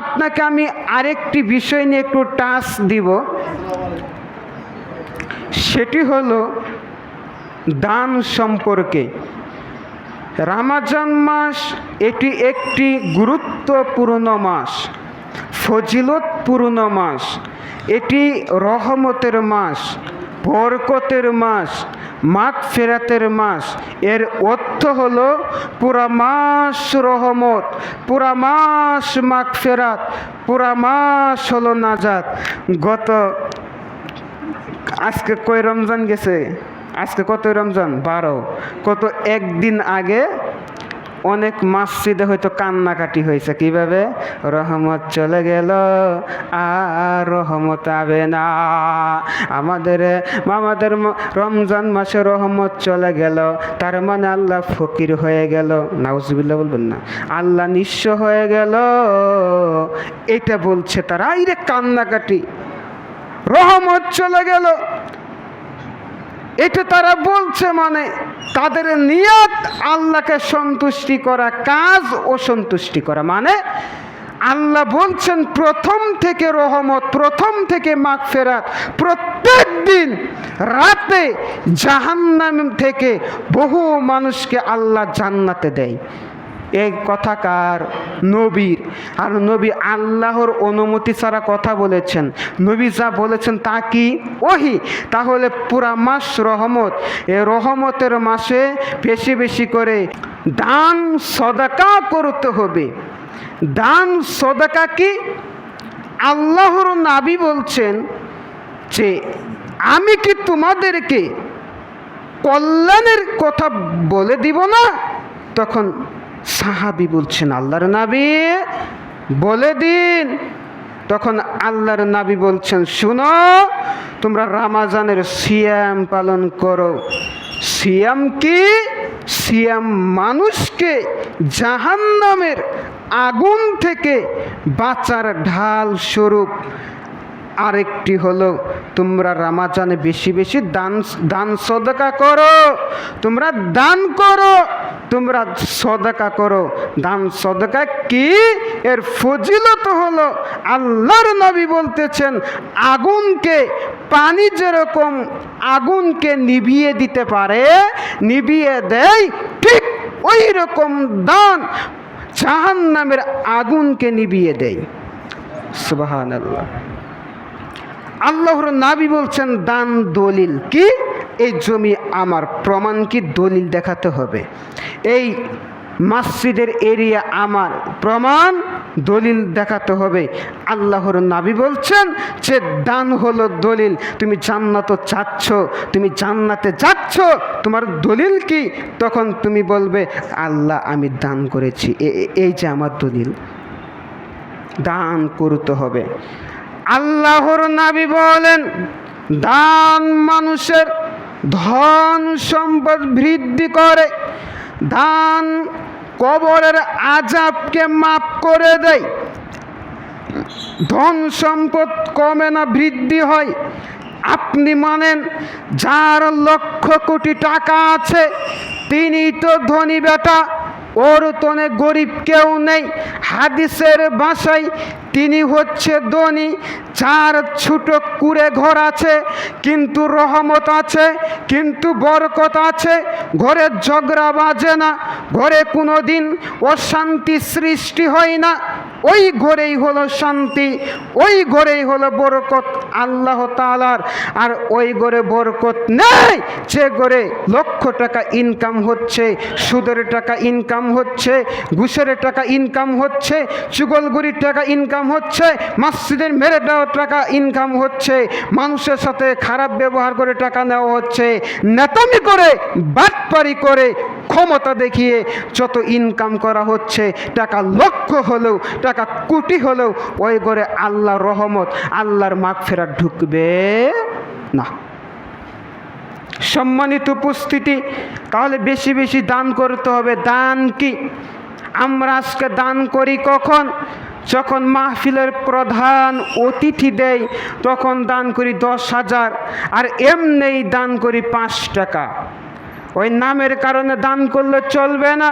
আপনাকে আমি আরেকটি বিষয় নিয়ে একটু টাচ দিব। সেটি হলো দান সম্পর্কে। রামাজান মাস এটি একটি গুরুত্বপূর্ণ মাস, ফজিলতপূর্ণ মাস। এটি রহমতের মাস, বরকতের মাস মাঘ ফেরাতের মাস, এর অর্থ হল পুরা মাস রহমত, পুরা মাস মাঘ ফেরাত, পুরা মাস হলো নাজাত। গত, আজকে কই রমজান গেছে? আজকে কত রমজান? বারো। কত একদিন আগে অনেক মসজিদে হয়তো কান্নাকাটি হয়েছে। কীভাবে? রহমত চলে গেল, আর রহমত আবে না। আমাদের আমাদের রমজান মাসে রহমত চলে গেল, তার মানে আল্লাহ ফকির হয়ে গেল। নাউজুবিল্লাহ বলবেন না। আল্লাহ নিঃস্ব হয়ে গেল, এটা বলছে তারা, আইরে কান্নাকাটি। রহমত চলে গেল। এটা তারা বলছে মানে তাদের নিয়ত আল্লাহকে সন্তুষ্টি করা, কাজ ও সন্তুষ্টি করা। মানে আল্লাহ বলছেন, প্রথম থেকে রহমত, প্রথম থেকে মাগ ফেরাত প্রত্যেক দিন রাতে জাহান্নাম থেকে বহু মানুষকে আল্লাহ জান্নাতে দেয়। এই কথাকার নবীর। আর নবী আল্লাহর অনুমতি ছাড়া কথা বলেছেন। নবী যা বলেছেন তা কি? ওহি। তাহলে পুরা মাস রহমত। এ রহমতের মাসে বেশি বেশি করে দান, সদাকা করতে হবে। দান, সদাকা কি? আল্লাহর নাবি বলছেন যে, আমি কি তোমাদেরকে কল্যাণের কথা বলে দিব না? তখন সাহাবি বলছেন, আল্লাহর নাবি, বলে দিন। তখন আল্লাহর নাবি বলছেন, শুনো, তোমরা রামাজানের সিয়াম পালন করো। সিয়াম কি? সিয়াম মানুষকে জাহান্নামের আগুন থেকে বাঁচার ঢাল স্বরূপ। আরেকটি হলো, তোমরা রামাজানে বেশি বেশি দান দান সদকা করো। তোমরা দান করো, তোমরা সদকা করো। দান সদকা কি? এর ফজিলত হলো, আল্লাহর নবী বলতেছেন, আগুনকে, পানি যেরকম আগুনকে নিভিয়ে দিতে পারে, নিভিয়ে দেয়, ঠিক ওই রকম দান জাহান্নামের আগুনকে নিভিয়ে দেয়। সুবাহান আল্লাহ আল্লাহর নাবি বলছেন, দান দলিল কি? এই জমি আমার প্রমাণ কি? দলিল দেখাতে হবে। এই মসজিদের এরিয়া আমার প্রমাণ, দলিল দেখাতে হবে। আল্লাহর নাবি বলছেন যে, দান হলো দলিল। তুমি জান্নাত চাচ্ছ, তুমি জান্নাতে যাচ্ছ, তোমার দলিল কি? তখন তুমি বলবে, আল্লাহ, আমি দান করেছি। এই যে আমার দলিল। দান করতে হবে। আল্লাহর নাবি বলেন, দান মানুষের ধন সম্পদ বৃদ্ধি করে, দান কবরের আজাবকে মাপ করে দেয়। ধন সম্পদ কমে না, বৃদ্ধি হয়। আপনি মানেন, যার লক্ষ কোটি টাকা আছে, তিনি তো ধনী বেটা ওর তনে গরিব কেউ নেই। হাদিসের বাসায় তিনি হচ্ছে ধনী, চার ছোট কুড়ে ঘর আছে, কিন্তু রহমত আছে, কিন্তু বরকত আছে। ঘরে ঝগড়া বাজে না, ঘরে কোনো দিন অশান্তি সৃষ্টি হয় না। ওই ঘরেই হলো শান্তি, ওই ঘরেই হলো বরকত। আল্লাহ তালার আর ওই ঘরে বরকত নেই। যে ঘরে লক্ষ টাকা ইনকাম হচ্ছে, সুদের টাকা ইনকাম হচ্ছে, ঘুষের টাকা ইনকাম হচ্ছে চুগলগুড়ির টাকা ইনকাম হচ্ছে, মসজিদের মেরে দেওয়ার টাকা ইনকাম হচ্ছে, মানুষের সাথে খারাপ ব্যবহার করে টাকা নেওয়া হচ্ছে, নেতামি করে, বাটপারি করে, ক্ষমতা দেখিয়ে যত ইনকাম করা হচ্ছে, টাকা লক্ষ হলেও, টাকা কোটি হলেও, ওই করে আল্লাহ রহমত, আল্লাহর মাগ ফেরা ঢুকবে না। সম্মানিত উপস্থিতি, তাহলে বেশি বেশি দান করতে হবে। দান কি? আমরা আজকে দান করি কখন? যখন মাহফিলের প্রধান অতিথি দেয়, তখন দান করি দশ হাজার। আর এমনিই দান করি পাঁচ টাকা। ওই নামের কারণে দান করলে চলবে না।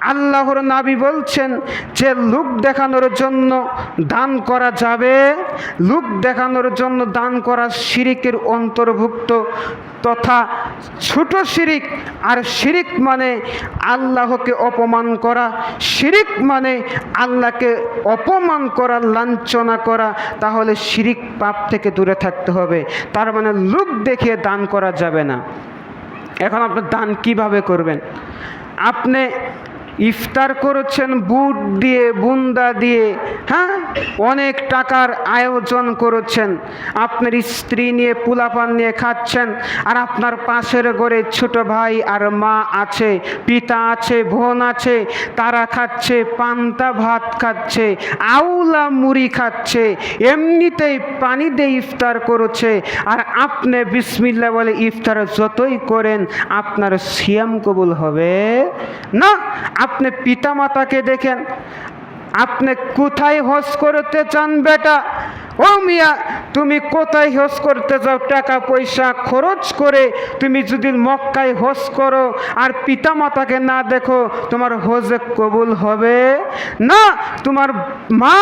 আল্লাহর নাবি বলছেন যে, লুক দেখানোর জন্য দান করা যাবে। লুক দেখানোর জন্য দান করা শিরিকের অন্তর্ভুক্ত তথা ছোট শিরিক আর শিরিক মানে আল্লাহকে অপমান করা। শিরিক মানে আল্লাহকে অপমান করা, লাঞ্ছনা করা। তাহলে শিরিক পাপ থেকে দূরে থাকতে হবে। তার মানে লুক দেখিয়ে দান করা যাবে না। এখন আপনি দান কীভাবে করবেন? আপনি ইফতার করেছেন বুট দিয়ে, বুন্দা দিয়ে হ্যাঁ? অনেক টাকার আয়োজন করেছেন। আপনার স্ত্রী নিয়ে পুলাপান নিয়ে খাচ্ছেন আর আপনার পাশের ঘরে ছোট ভাই আর মা আছে, পিতা আছে, বোন আছে, তারা খাচ্ছে, পান্তা ভাত খাচ্ছে, আউলা মুড়ি খাচ্ছে, এমনিতেই পানি দিয়ে ইফতার করেছে। আর আপনি বিসমিল্লা বলে ইফতার যতই করেন, আপনার সিয়াম কবুল হবে না। আপনি পিতামাতাকে দেখেন আপনি কোথায় হজ করতে চান বেটা? ও মিয়া তুমি কোথায় হজ করতে যাও, টাকা, পয়সা, খরচ করে তুমি যদি মক্কায় হজ করো আর পিতামাতাকে না দেখো, তোমার হজে কবুল হবে না। তোমার মা,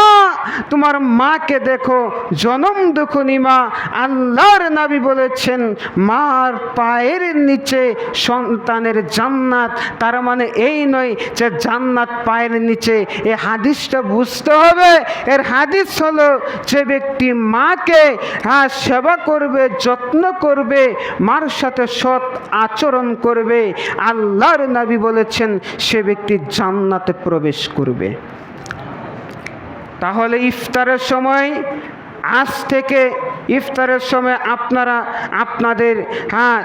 তোমার মাকে দেখো, জনম দুখনি মা। আল্লাহর নাবি বলেছেন, মার পায়ের নিচে সন্তানের জান্নাত। তার মানে এই নয় যে জান্নাত পায়ের নিচে। এ হাদিসটা বুঝতে হবে। এর হাদিস হলো, যে ব্যক্তি মাকে হ্যাঁ সেবা করবে, যত্ন করবে, মার সাথে সৎ আচরণ করবে। আল্লাহর নাবি বলেছেন, সে ব্যক্তি জান্নাতে প্রবেশ করবে। তাহলে ইফতারের সময়, আজ থেকে ইফতারের সময় আপনারা, আপনাদের হ্যাঁ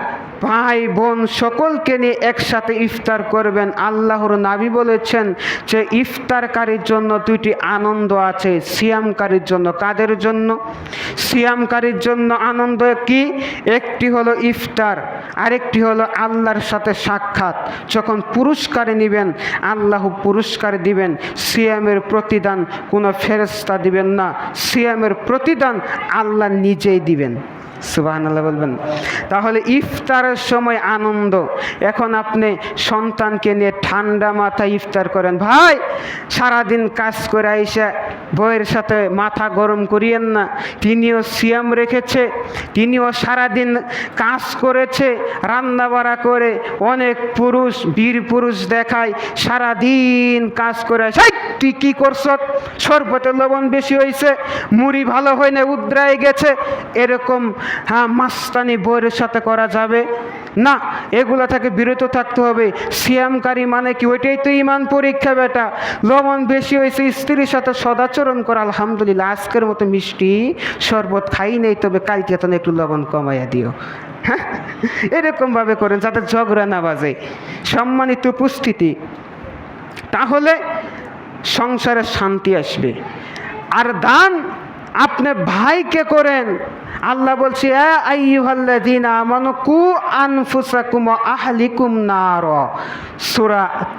ভাই, বোন সকলকে নিয়ে একসাথে ইফতার করবেন। আল্লাহর নাবি বলেছেন যে ইফতারকারীর জন্য দুইটি আনন্দ আছে, সিয়ামকারীর জন্য। কাদের জন্য? সিয়ামকারীর জন্য আনন্দ কি? একটি হলো ইফতার, আরেকটি হলো আল্লাহর সাথে সাক্ষাৎ। যখন পুরস্কার নেবেন, আল্লাহ পুরস্কার দিবেন, সিয়ামের প্রতিদান কোনো ফেরস্তা দিবেন না। সিয়ামের প্রতিদান আল্লাহ নিজেই দিবেন। সুবাহ বলবেন। তাহলে ইফতারের সময় আনন্দ। এখন আপনি সন্তানকে নিয়ে ঠান্ডা মাথায় ইফতার করেন। ভাই, সারাদিন কাজ করে আইসা বইয়ের সাথে মাথা গরম করিয়েন না। তিনিও সিয়াম রেখেছে, তিনিও সারাদিন কাজ করেছে রান্না বাড়া করে অনেক পুরুষ, বীর পুরুষ দেখায়, সারাদিন কাজ করে তুই কি করছ? সরবতে লবণ বেশি হয়েছে মুড়ি ভালো হয় না উদ্রায় গেছে। এরকম হ্যাঁ মাস্তানি বইয়ের সাথে করা যাবে। না, এগুলো থেকে বিরত থাকতে হবে। সিয়ামকারী মানে কি? ওইটাই তো ইমান পরীক্ষা, বেটা। লবণ বেশি হয়েছে, স্ত্রীর সাথে সদাচরণ করা। আলহামদুলিল্লাহ, আজকের মতো মিষ্টি শরবত খাই নেই, তবে কালকে তো একটু লবণ কমাইয়া দিও। হ্যাঁ এরকমভাবে করেন, যাতে ঝগড়া না বাজে। সম্মানিত উপস্থিতি, তাহলে সংসারে শান্তি আসবে। আর দান আপনি ভাইকে করেন? আল্লাহ বলছে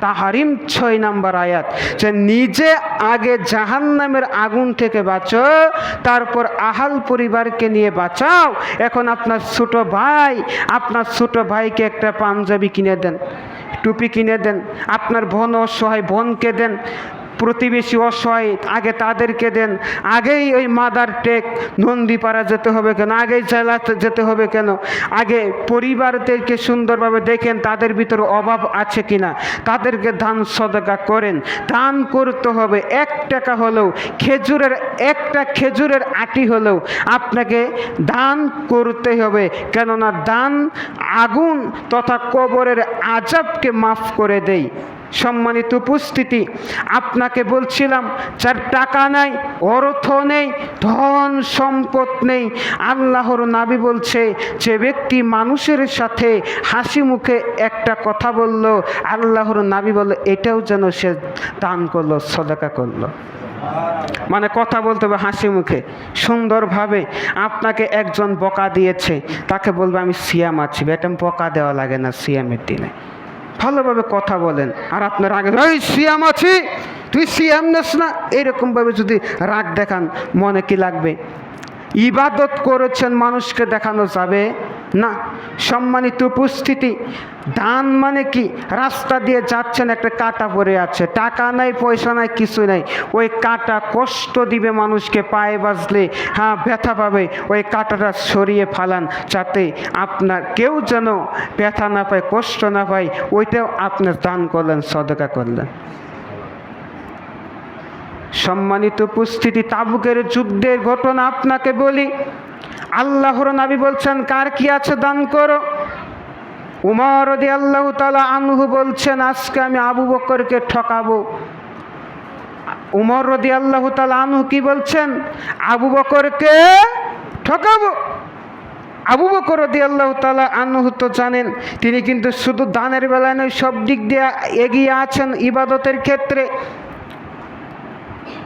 তাহারিম ছয় নম্বর আয়াত। যে নিজে আগে জাহান্নামের আগুন থেকে বাঁচো, তারপর আহাল পরিবারকে নিয়ে বাঁচাও। এখন আপনার ছোট ভাই, আপনার ছোট ভাইকে একটা পাঞ্জাবি কিনে দেন, টুপি কিনে দেন, আপনার বোন অসহায় বোনকে দেন প্রতিবেশী অসহায় আগে তাদেরকে দেন। আগেই ওই মাদার টেক নন্দীপাড়া যেতে হবে কেন? আগেই জেলাতে যেতে হবে কেন? আগে পরিবারদেরকে সুন্দরভাবে দেখেন, তাদের ভিতরে অভাব আছে কিনা? তাদেরকে দান সদকা করেন। দান করতে হবে। এক টাকা হলেও, খেজুরের একটা খেজুরের আটি হলেও আপনাকে দান করতে হবে। কেননা দান আগুন তথা কবরের আজাবকে মাফ করে দেয়। সম্মানিত উপস্থিতি, আপনাকে বলছিলাম, যার টাকা নাই, অর্থ নেই, ধন সম্পদ নেই, আল্লাহর নাবি বলছে যে ব্যক্তি মানুষের সাথে হাসি মুখে একটা কথা বলল, আল্লাহর নাবি বলল, এটাও যেন সে দান করল, সদাকা করল। মানে কথা বলতে হবে হাসি মুখে, সুন্দরভাবে আপনাকে একজন বকা দিয়েছে, তাকে বলবে, আমি সিয়াম আছি। বেটা, বকা দেওয়া লাগে না সিয়ামের দিনে। ভালোভাবে কথা বলেন। আর আপনার আগে ওই সিয়াম আছি। তুই সিয়াম নেস না? এরকমভাবে যদি রাগ দেখান, মনে কি লাগবে? ইবাদত করেছেন মানুষকে দেখানো যাবে? না। সম্মানিত উপস্থিতি, দান মানে কি? রাস্তা দিয়ে যাচ্ছেন, একটা কাটা পড়ে আছে। টাকা নাই, পয়সা নাই, কিছু নাই। ওই কাটা কষ্ট দিবে মানুষকে, পায়ে বাজলে হ্যাঁ ব্যথা পাবে। ওই কাটাটা সরিয়ে ফালান, যাতে আপনার কেউ যেন ব্যথা না পায়, কষ্ট না পায়, ওইটাও আপনার দান করলেন, সদকা করলেন। সম্মানিত উপস্থিতি, তাবুকের যুদ্ধের ঘটনা আপনাকে বলি। আল্লাহর নাবি বলছেন, কার কি আছে দান করো? উমর দি আল্লাহ তালা আনহু বলছেন, আজকে আমি আবু বকরকে ঠকাবো। উমর রদি আল্লাহ তালা আনহু কি বলছেন, আবু বকরকে ঠকাবো। আবু বকর রদি আল্লাহ তালা আনহু তো জানেন, তিনি কিন্তু শুধু দানের বেলায় নয়, সব দিক দিয়ে এগিয়ে আছেন ইবাদতের ক্ষেত্রে।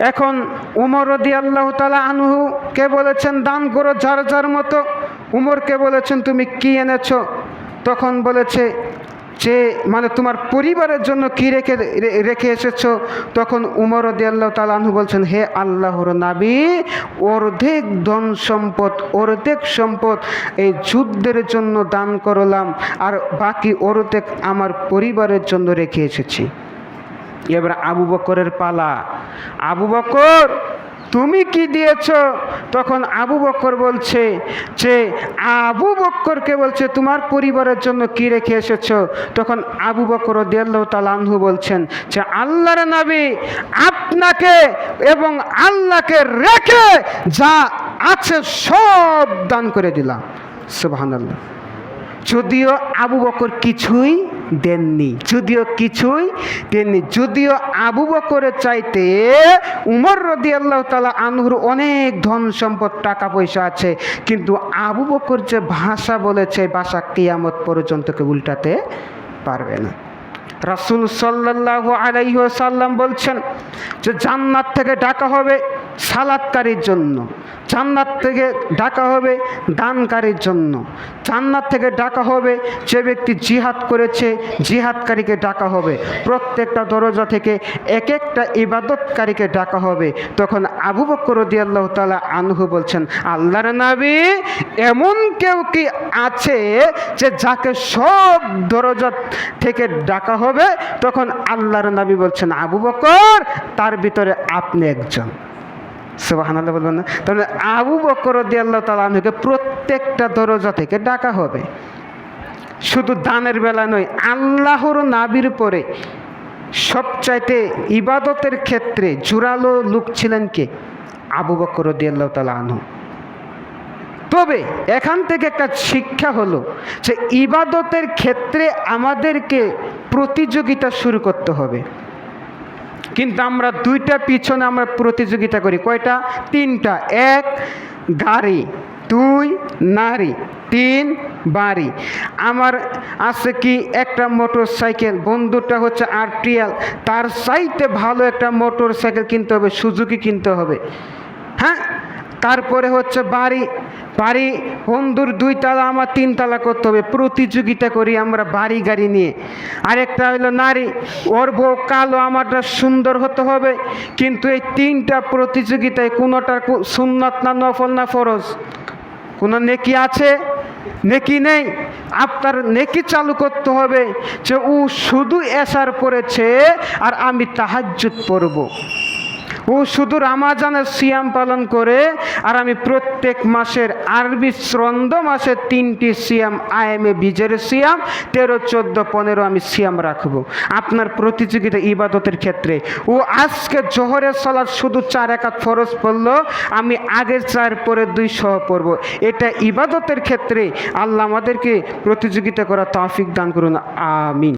এখন উমর রদি আল্লাহ তালা আনহু কে বলেছেন, দান করো যার যার মতো। উমরকে বলেছেন, তুমি কি এনেছো? তখন বলেছে যে মানে তোমার পরিবারের জন্য কি রেখে রেখে এসেছ? তখন উমর আল্লাহ তালাহু বলছেন, হে আল্লাহর নাবি, অর্ধেক ধন সম্পদ, অর্ধেক সম্পদ এই যুদ্ধের জন্য দান করলাম, আর বাকি অর্ধেক আমার পরিবারের জন্য রেখে এসেছি। এবার আবু বকরের পালা। আবু বকর, তুমি কি দিয়েছ? তখন আবু বকর বলছে যে, আবু বক্করকে বলছে, তোমার পরিবারের জন্য কি রেখে এসেছ? তখন আবু বকর দিয়াল্লাহ তালানহু বলছেন যে, আল্লাহর নবী আপনাকে এবং আল্লাহকে রেখে যা আছে সব দান করে দিলাম। সুবহানাল্লাহ। যদিও আবু বকর কিছুই দেননি। যদিও কিছুই দেননি। যদিও আবু বকরের চাইতে উমর রদি আল্লাহ তালা আনহুর অনেক ধন সম্পদ টাকা পয়সা আছে, কিন্তু আবু বকর যে ভাষা বলেছে, ভাষা কিয়ামত পর্যন্ত কেউ উল্টাতে পারবে না। রাসুল সাল্লাহ আলাইসাল্লাম বলছেন যে জান্নাত থেকে ডাকা হবে। সালাদকারীর জন্য। জান্নাত থেকে ডাকা হবে দানকারীর জন্য। জান্নাত থেকে ডাকা হবে যে ব্যক্তি জিহাদ করেছে, জিহাদকারীকে ডাকা হবে। প্রত্যেকটা দরজা থেকে এক একটা ইবাদতকারীকে ডাকা হবে। তখন আবু বকর আল্লাহ তালা আনহু বলছেন, আল্লাহর নাবি এমন কেউ কি আছে যে যাকে সব দরজা থেকে ডাকা হবে? তখন আল্লাহর নবী বলছেন, আবু বকর, তার ভিতরে আপনি একজন। সুবাহান আল্লাহ বলবেন না। তাহলে আবু বকর দিয়ে আল্লাহ তালকে প্রত্যেকটা দরজা থেকে ডাকা হবে। শুধু দানের বেলা নয়, আল্লাহর নাবির পরে সবচাইতে ইবাদতের ক্ষেত্রে জোরালো লোক ছিলেন কে? আবু বকর দিয়ে আল্লাহ তালা আনহু। তবে এখান থেকে একটা শিক্ষা হলো যে ইবাদতের ক্ষেত্রে আমাদেরকে প্রতিযোগিতা শুরু করতে হবে। কিন্তু আমরা দুইটা পিছনে আমরা প্রতিযোগিতা করি। কয়টা? তিনটা। এক, গাড়ি। দুই, নারী। তিন, বাড়ি। আমার আছে কি একটা মোটর সাইকেল বন্ধুটা হচ্ছে আরটিএল। তার চাইতে ভালো একটা মোটর সাইকেল কিনতে হবে, সুজুকি কিনতে হবে। হ্যাঁ? তারপরে হচ্ছে বাড়ি। বাড়ি, বন্ধুর দুই তালা, আমার তিন তালা করতে হবে। প্রতিযোগিতা করি আমরা বাড়ি, গাড়ি নিয়ে। আরেকটা হলো নারী। ওর বউ কালো আমারটা সুন্দর হতে হবে। কিন্তু এই তিনটা প্রতিযোগিতায় কোনোটা সুন্নত না নফল না ফরজ। কোনো নেকি আছে? নেকি নেই? আপনার নেকি চালু করতে হবে যে ও শুধু এসার পড়েছে আর আমি তাহাজ্জুদ পড়ব। ও শুধু রামাজানের সিয়াম পালন করে, আর আমি প্রত্যেক মাসের আরবি শ্রন্দ মাসের তিনটি সিয়াম আইএমএ বীজের সিয়াম, তেরো, চোদ্দ, পনেরো আমি সিয়াম রাখব। আপনার প্রতিযোগিতা ইবাদতের ক্ষেত্রে। ও আজকে জোহরের সলাদ শুধু চার একাত ফরজ পড়ল, আমি আগের চার পরে দুই সহ পড়ব। এটা ইবাদতের ক্ষেত্রে আল্লাহ আমাদেরকে প্রতিযোগিতা করা তৌফিক দান করুন, আমিন।